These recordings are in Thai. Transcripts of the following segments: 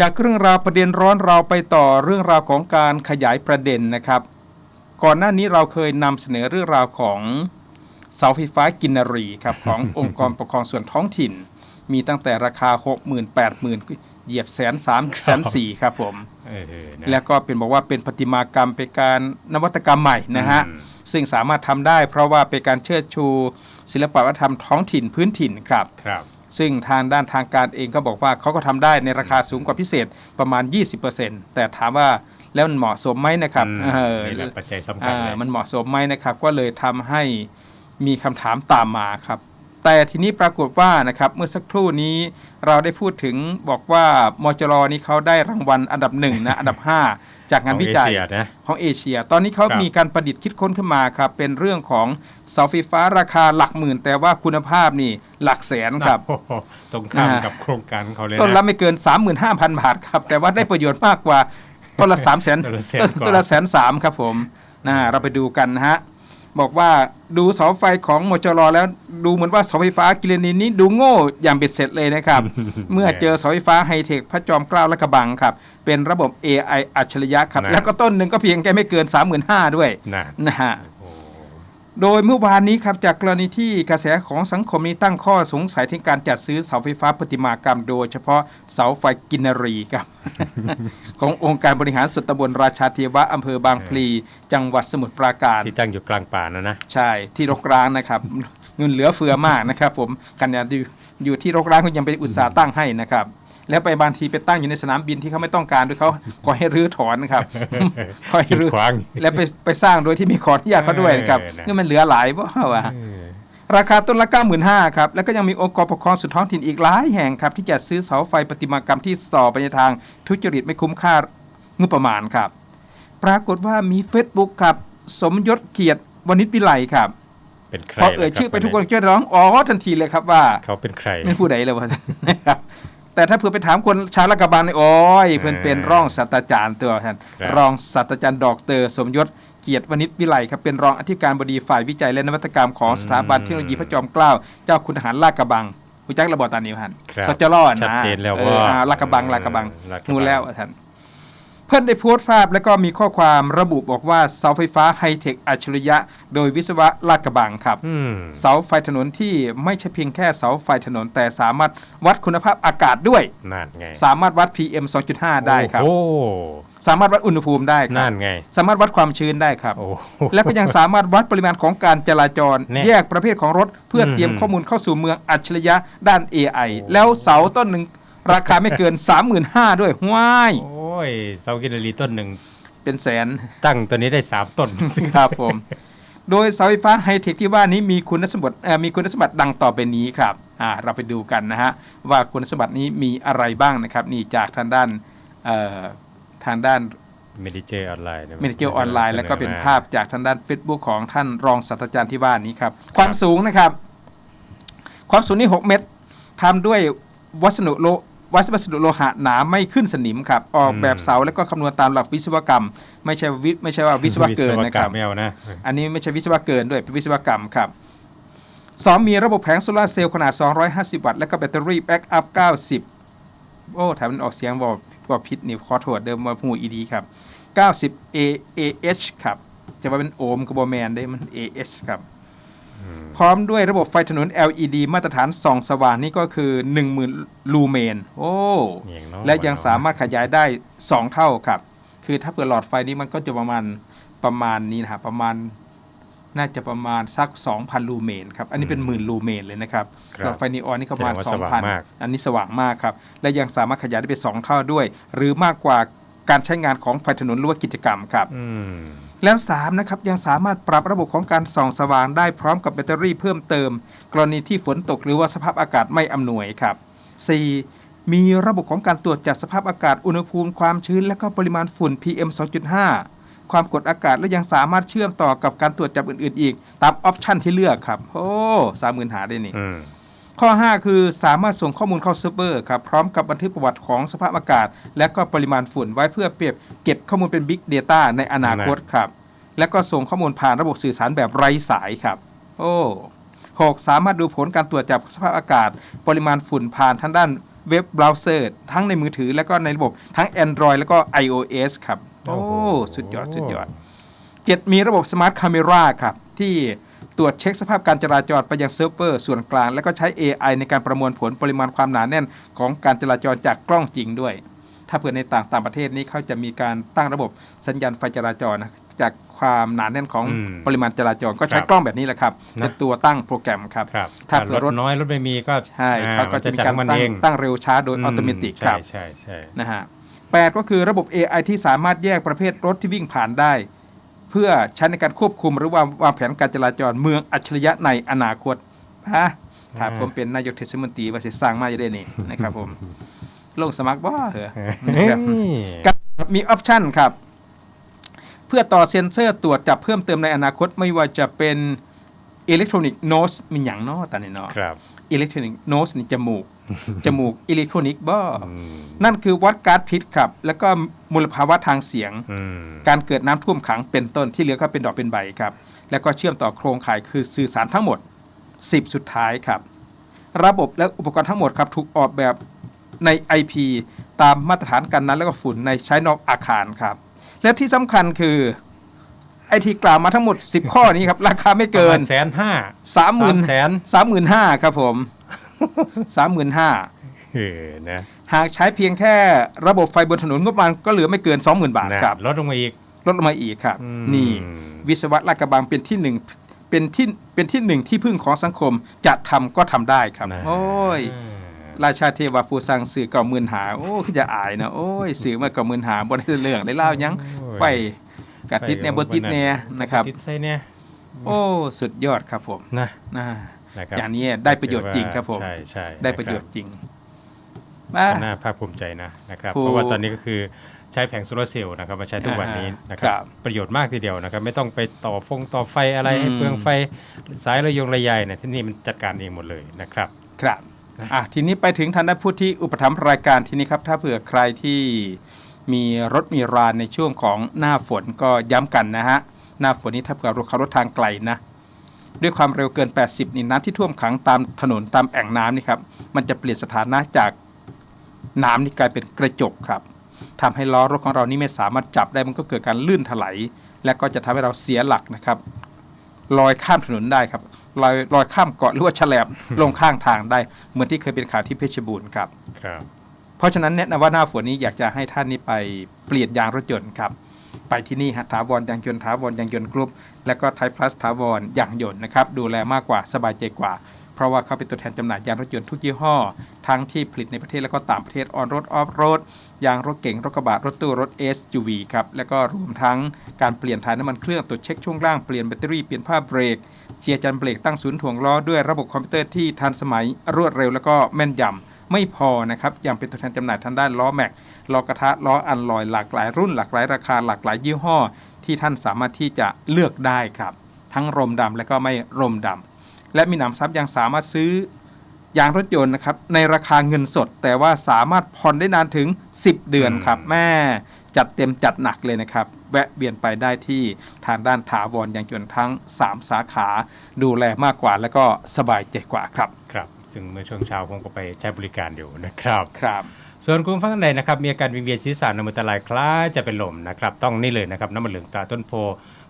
จากเรื่องราวประเด็นร้อนเราไปต่อเรื่องราวของการขยายประเด็นนะครับ ก่อนหน้านี้เราเคยนำเสนอเรื่องราวของเสาไฟฟ้ากินรีครับขององค์กรปกครองส่วนท้องถิ่น มีตั้งแต่ราคา 6 0 0 0 0 8 0 0 0เหยียบแสนสามแสนสี่ครับผมเออนะแล้วก็เป็นบอกว่าเป็นประติมากรรมเป็นการนวัตกรรมใหม่นะฮะอืมซึ่งสามารถทำได้เพราะว่าเป็นการเชิดชู ศิลปวัฒนธรรมท้องถิ่นพื้นถิ่นครับครับ ซึ่งทางด้านทางการเองก็บอกว่าเขาก็ทำได้ในราคาสูงกว่าพิเศษประมาณ 20%แต่ถามว่าแล้วมันเหมาะสมไหมนะครับอืมเออนี่แหละปัจจัยสำคัญอ่าเลยมันเหมาะสมไหมนะครับ ก็เลยทำให้มีคำถามตามมาครับ แต่ทีนี้ปรากฏว่านะครับเมื่อสักครู่นี้เราได้พูดถึงบอกว่ามจรนี้เขาได้รางวัลอันดับหนึ่งนะอันดับ 5 จากงานวิจัยของเอเชียนะของเอเชียตอนนี้เขาครับมีการประดิษฐ์คิดค้นขึ้นมาครับเป็นเรื่องของเสาไฟฟ้าราคาหลักหมื่น แต่ว่าคุณภาพนี่หลักแสนครับโอ้โหตรงข้ามนะฮะกับโครงการเขาเลยต้นนะละไม่เกิน 35,000 บาทครับ แต่ว่าได้ประโยชน์มากกว่าต้นละ3 0 0 0 0 0ต้นละแสนกว่าต้นละแสนสามครับผมนะเราไปดูกันนะฮะ บอกว่าดูเสาไฟของมจรแล้วดูเหมือนว่าเสาไฟฟ้ากิเลนินนี้ดูโง่อย่างเบ็ดเสร็จเลยนะครับ เมื่อเจอเสาไฟฟ้าไฮเทคพระจอมเกล้าและกระบังครับ เป็นระบบ AI อัจฉริยะครับนะแล้วก็ต้นหนึ่งก็เพียงแค่ไม่เกิน 35,000ด้วยน่ะนะฮะ โอ้โดยเมื่อวานนี้ครับจากกรณีที่กระแสของสังคมนี้ตั้งข้อสงสัยถึงการจัดซื้อเสาไฟฟ้าประติมากรรม โดยเฉพาะเสาไฟกินรีครับ ขององค์การบริหารส่วนตำบลราชาเทวะอำเภอบางพลี จังหวัดสมุทรปราการที่ตั้งอยู่กลางป่านะนะ ใช่ที่รกร้างนะครับเงินเหลือเฟือมากนะครับ ผมกันยาอยู่อยู่ที่รกร้างก็ยังไปอุตสาห์ตั้งให้นะครับ แล้วไปบางทีไปตั้งอยู่ในสนามบินที่เขาไม่ต้องการด้วยเขาขอให้รื้อถอนนะครับขอให้กีดรื้อขวางแล้วไปไปสร้างโดยที่มีขออนุญาตเขาด้วยนะครับเออนะนี่มันเหลือหลายเพราะว่าเออราคาต้นละ 95,000ครับ แล้วก็ยังมีองค์กรปกครองส่วนท้องถิ่นอีกหลายแห่งครับ ที่จะซื้อเสาไฟประติมากรรมที่ส่อไปในทางทุจริตไม่คุ้มค่างบประมาณครับ ปรากฏว่ามี Facebook ครับ สมยศเกียรติวณิชวิไลครับเป็นใครพอเอ่ยล่ะครับชื่อไปทุกคนจะร้องอ๋อทันทีเลยครับว่า เขาเป็นใครไม่ผู้ใดเลยวะนะครับ แต่ถ้าเผื่อไปถามคนชาวละกระบังนี่โอ้ยเพื่อนเป็นรองศาสตราจารย์ตัวท่านครับรองศาสตราจารย์ดอกเตอร์สมยศเกียรติวณิชวิไลครับเป็นรองอธิการบดีฝ่ายวิจัยและนวัตกรรมของสถาบันเทคโนโลยีพระจอมเกล้าเจ้าคุณทหารลาดกระบังคุณจักระบอตานิวฮันครับสจรอดชัดนะเจนแล้วเอว่าออ่าลาดกระบังลาดกระบังเออลาดกระบังงูแล้วอะท่าน เพื่อนได้โพสต์ภาพแล้วก็มีข้อความระบุบอกว่าเสาไฟฟ้าไฮเทคอัจฉริยะ โดยวิศวะลาดกระบังครับอืมเสาไฟถนนที่ไม่ใช่เพียงแค่เสาไฟถนน แต่สามารถวัดคุณภาพอากาศด้วยนั่นไงสามารถวัด PM 2.5 ได้ครับโอ้สามารถวัดอุณหภูมิได้ครันั่บนไง สามารถวัดความชื้นได้ครับโอ้แล้วก็ยังสามารถวัดปริมาณของการจราจรเนี่ยแยกประเภทของรถเพื่อเตรียมอืมข้อมูลเข้าสู่เมืองอัจฉริยะด้าน AI โอ้แล้วเสาต้นหนึ่งราคาไม่เกิน 35,000ด้วยว้ายโอ้ ยเสากินรีต้นหนึ่งเป็นแสนตั้งตัวนี้ได้สามต้นครับผม โดยเสาไฟฟ้าไฮเทคที่ว่านี้มีคุณสมบัติเอ่อมีคุณสมบัติดังต่อไปนี้ครับอ่าเราไปดูกันนะฮะว่าคุณสมบัตินี้มีอะไรบ้างนะครับ นี่จากทางด้านเอ่อทางด้านเมดิเจอออนไลน์เมดิเจอออนไลน์แล้วก็เป็นภาพจากทางด้าน Facebook ของท่านรองศาสตราจารย์ที่ว่านี้ครับ ความสูงนะครับ ความสูงนี่ 6 เมตรทำด้วยวัสดุโล วัสดุโลหะหนาไม่ขึ้นสนิมครับ ออกแบบเสาแล้วก็คำนวณตามหลักวิศวกรรม ไม่ใช่วิไม่ใช่ว่าวิศวะเกินนะครับวิศวกรรมไม่เอานะอันนี้ไม่ใช่วิศวะเกินด้วยเป็นวิศวกรรมครับสองมีระบบแผงโซลาร์เซลล์ขนาด 250 วัตต์และก็แบตเตอรี่แบ็กอัพ 90 โอ้ถ้ามันออกเสียงบอกว่าพิษนี่ขอโทษเดิมมาหูอีดีครับ 90 AAH ครับ จะว่าเป็นโอห์มกับบแมนได้มัน AH ครับ พร้อมด้วยระบบไฟถนน LED มาตรฐานส่องสว่างนี่ก็คือ 10,000 ลูเมน โอ้อย่างน้อยและยังสามารถขยายได้ 2 เท่าครับ คือถ้าเผื่อหลอดไฟนี้มันก็จะประมาณประมาณนี้นะครับประมาณน่าจะประมาณสัก 2,000 ลูเมนครับ อันนี้เป็นหมื่นลูเมนเลยนะครับครับหลอดไฟนีออนนี่ก็ประมาณแสดงว่าสว่างมาก2,000 อันนี้สว่างมากครับ และยังสามารถขยายได้เป็น2เท่าด้วย หรือมากกว่าการใช้งานของไฟถนนหรือว่ากิจกรรมครับอืม แล้ว3นะครับยังสามารถปรับระบบของการส่องสว่างได้พร้อมกับแบตเตอรี่เพิ่มเติม กรณีที่ฝนตกหรือว่าสภาพอากาศไม่อำนวยครับ 4. มีระบบของการตรวจจัดสภาพอากาศอุณหภูมิความชื้น และก็ปริมาณฝุ่น PM 2.5 ความกดอากาศและยังสามารถเชื่อมต่อกับการตรวจจับอื่น ๆ อีก ตามออปชันที่เลือกครับโอ้สามหมื่นหาได้นี่ ข้อ 5 คือสามารถส่งข้อมูลเข้าเซิร์ฟเวอร์ครับพร้อมกับบันทึกประวัติของสภาพอากาศ และก็ปริมาณฝุ่นไว้เพื่อเปรียบเก็บข้อมูลเป็น Big Data ในอนาคตครับ และก็ส่งข้อมูลผ่านระบบสื่อสารแบบไร้สายครับ โอ้ 6. สามารถดูผลการตรวจจับสภาพอากาศ ปริมาณฝุ่นผ่านทางด้านเว็บเบราว์เซอร์ ทั้งในมือถือแล้วก็ในระบบทั้ง Android แล้วก็ iOS ครับ โอ้โอ้โหสุดยอด สุดยอด 7 มีระบบสมาร์ทค a ม e ราครับที่ ตรวจเช็คสภาพการจราจรไปยังเซิร์ฟเวอร์ส่วนกลาง แล้วก็ใช้ AI ในการประมวลผลปริมาณความหนาแน่นของการจราจรจากกล้องจริงด้วย ถ้าเผื่อในต่างต่างประเทศนี้เขาจะมีการตั้งระบบสัญญาณไฟจราจรนะจากความหนาแน่นของอืมปริมาณจราจรก็ใช้ครับกล้องแบบนี้แหละครับนะ เป็นตัวตั้งโปรแกรมครับ ครับถ้าเผื่อรถ น้อยรถไม่มีก็ใช่อ่เขาก็จะมีการมันตั้งเองตั้งเร็วช้าโดยอัตโนมัติครับ ใช่ใช่ใช่ นะฮะแปดก็คือระบบ AI ที่สามารถแยกประเภทรถที่วิ่งผ่านได้ เพื่อใช้ในการควบคุมหรือว่าวางแผนการจราจรเมืองอัจฉริยะในอนาคตฮะถ้าผมเป็นนายกเทศมนตรีว่าจะสร้างมาจะได้นี่นะครับผมลงสมัครบ่เหรอนะครับครับมีออปชันครับ เพื่อต่อเซ็นเซอร์ตรวจจับเพิ่มเติมในอนาคตไม่ว่าจะเป็นอิเล็กทรอนิกส์โนสมีอย่างเนอตอนนี้เนาะครับอิเล็กทรอนิกส์โนสนี่จมูก จมูกอิเล็กทรอนิกส์บ่อืมนั่นคือวัดก๊าซพิษครับ แล้วก็มลภาวะทางเสียงอืมการเกิดน้ำท่วมขังเป็นต้นที่เหลือก็เป็นดอกเป็นใบครับ แล้วก็เชื่อมต่อโครงข่ายคือสื่อสารทั้งหมด 10 สุดท้ายครับ ระบบและอุปกรณ์ทั้งหมดครับถูกออกแบบใน IP ตามมาตรฐานกันนั้นแล้วก็ฝุ่นในใช้นอกอาคารครับ และที่สำคัญคือไอที่กล่าวมาทั้งหมด 10 ข้อนี้ครับ ราคาไม่เกินแสนห้า30,000แสน35,000ครับผม 35,000เออนะหากใช้เพียงแค่ระบบไฟบนถนนงบประมาณก็เหลือไม่เกิน 20,000 บาทนะครับลดลงมาอีกลดลงมาอีกครับอืมนี่ วิศวะลาดกระบังเป็นที่หนึ่งเป็นที่เป็นที่หนึ่งที่พึ่งของสังคมจะทำก็ทำได้ครับนะโอ้ยราชาเทวาฟูสังสื่อเก่าหมื่นหา โอ้คือจะอายนะโอ้ยสื่อมาเก่าหมื่นหาบนได้เรื่องได้เล่ายังโอ้ยไฟกัดติดเนี่ยบนติดเนี่ยนะครับติดใส่เนี่ยโอ้ สุดยอดครับผมนะนะนะครับ อย่างนี้ได้ประโยชน์จริงครับผมใช่ใช่ได้ประโยชน์นจริงคมารับน่าภาคภูมิใจนะนะครับถูกเพราะว่าตอนนี้ก็คือใช้แผงโซลาร์เซลล์นะครับมาใช้ทุกวันนี้อ่าฮะนะคครัรับบประโยชน์มากทีเดียวนะครับไม่ต้องไปต่อฟงต่อไฟอะไรให้อืมเปลืองไฟสายระยงระยายเนี่ยที่นี่มันจัดการเองหมดเลยนะครับครับอะทีนี้ไปถึงท่านผู้ที่อุปถัมภ์รายการทีนี้ครับถ้าเผื่อใครที่มีรถมีรานในช่วงของหน้าฝนก็ย้ำกันนะฮะหน้าฝนนี้ถ้าเผื่อรถขับรถทางไกลนะ ด้วยความเร็วเกิน 80 นี่น้ำที่ท่วมขังตามถนนตามแอ่งน้ำนี่ครับมันจะเปลี่ยนสถานะจากน้ำนี่กลายเป็นกระจกครับทำให้ล้อรถของเรานี่ไม่สามารถจับได้มันก็เกิดการลื่นถลายและก็จะทำให้เราเสียหลักนะครับลอยข้ามถนนได้ครับลอยลอยข้ามเกาะหรือว่าแฉลบลงข้างทางได้ เหมือนที่เคยเป็นข่าวที่เพชรบูรณ์ครับครับ เพราะฉะนั้นแนะนำว่าหน้าฝนนี้อยากจะให้ท่านนี้ไปเปลี่ยนยางรถยนต์ครับ ไปที่นี่ฮะถาวรยางยนต์ถาวรยางยนต์กรุ๊ปและก็ไทยพลัสถาวรยางยนต์นะครับดูแลมากกว่าสบายใจกว่า เพราะว่าเขาเป็นตัวแทนจำหน่ายยางรถยนต์ทุกยี่ห้อ ทั้งที่ผลิตในประเทศและก็ต่างประเทศออนรถออฟโรดยางรถเก๋งรถกระบะรถตู้รถ SUV ครับแล้วก็รวมทั้งการเปลี่ยนถ่ายน้ำมันเครื่องตรวจเช็คช่วงล่างเปลี่ยนแบตเตอรี่เปลี่ยนผ้าเบรกเจียร์จันเบรกตั้งศูนย์ถ่วงล้อด้วยระบบคอมพิวเตอร์ที่ทันสมัยรวดเร็ว แล้วก็แม่นยำ ไม่พอนะครับยังเป็นตัวแทนจำหน่ายทางด้านล้อแม็กล้อกระทะล้ออันลอยหลากหลายรุ่นหลากหลายราคาหลากหลายยี่ห้อ ที่ท่านสามารถที่จะเลือกได้ครับ ทั้งรมดำและก็ไม่รมดำและมีหนำซ้ำยังสามารถซื้อยางรถยนต์นะครับในราคาเงินสด แต่ว่าสามารถผ่อนได้นานถึง 10 เดือนครับ แม่จัดเต็มจัดหนักเลยนะครับ แวะเวียนไปได้ที่ทางด้านถาวรยางยนต์ทั้ง 3 สาขา ดูแลมากกว่าแล้วก็สบายใจกว่าครับครับ ซึ่งเมื่อช่วงเช้าผมก็ไปใช้บริการอยู่นะครับครับส่วนคุณผู้ฟังท่านใดนะครับมีอาการวิงเวียนศีรษะน้ำมันตะลายคล้ายจะเป็นลมนะครับต้องนี่เลยนะครับน้ำมันเหลืองตราต้นโพ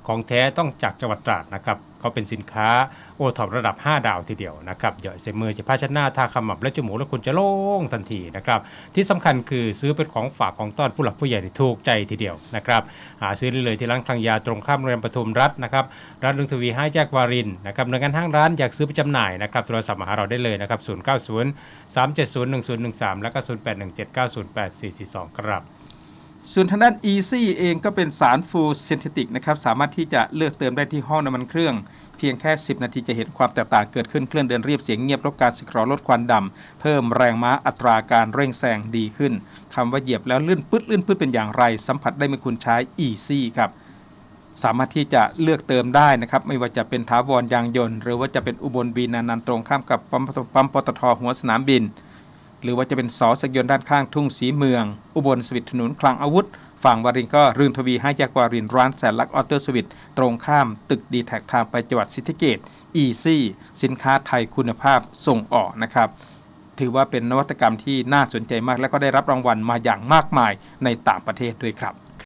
ของแท้ต้องจากจังหวัดตราดนะครับเขาเป็นสินค้าโอท็อประดับ 5 ดาวทีเดียวนะครับเหยาะใส่มือจะผ้าชน้าทาขมับและจมูกแล้วคุณจะโล่งทันทีนะครับที่สำคัญคือซื้อเป็นของฝากของต้อนผู้หลักผู้ใหญ่ถูกใจทีเดียวนะครับหาซื้อได้เลยที่ร้านคลังยาตรงข้ามโรงเรียนปทุมรัฐนะครับร้านลุงทวีห้าแยกวารินนะครับหน่วยงานห้างร้านอยากซื้อไปจำหน่ายนะครับโทรศัพท์มาหาเราได้เลยนะครับ090 3701013 แล้วก็ 0817908442 ครับ ส่วนทางด้าน Easy เองก็เป็นสารฟูลซินเทติกนะครับสามารถที่จะเลือกเติมได้ที่ห้องน้ำมันเครื่อง เพียงแค่ 10 นาทีจะเห็นความแตกต่างเกิดขึ้นเครื่องเดินเรียบเสียงเงียบลดการสึกหรอลดควันดำ เพิ่มแรงม้าอัตราการเร่งแซงดีขึ้นคำว่าเหยียบแล้วลื่นปึ๊ดลื่นปึ๊ดเป็นอย่างไร สัมผัสได้เมื่อคุณใช้ Easy ครับสามารถที่จะเลือกเติมได้นะครับไม่ว่าจะเป็นถาวรยางยนต์ หรือว่าจะเป็นอุบลบีนานันต์ตรงข้ามกับปั๊มปั๊มปตทหัวสนามบิน หรือว่าจะเป็นสอสกยนต์ด้านข้างทุ่งสีเมือง อุบลสวิตถนนคลังอาวุธ ฝั่งวารินก็รื่นทวีให้แยกวารินร้านแสนลักออเตอร์สวิตตรงข้ามตึกดีแท็กทางไปจังหวัดสิทธิเกตอีซี่สินค้าไทยคุณภาพส่งออกนะครับถือว่าเป็นนวัตกรรมที่น่าสนใจมากและก็ได้รับรางวัลมาอย่างมากมายในต่างประเทศด้วยครับ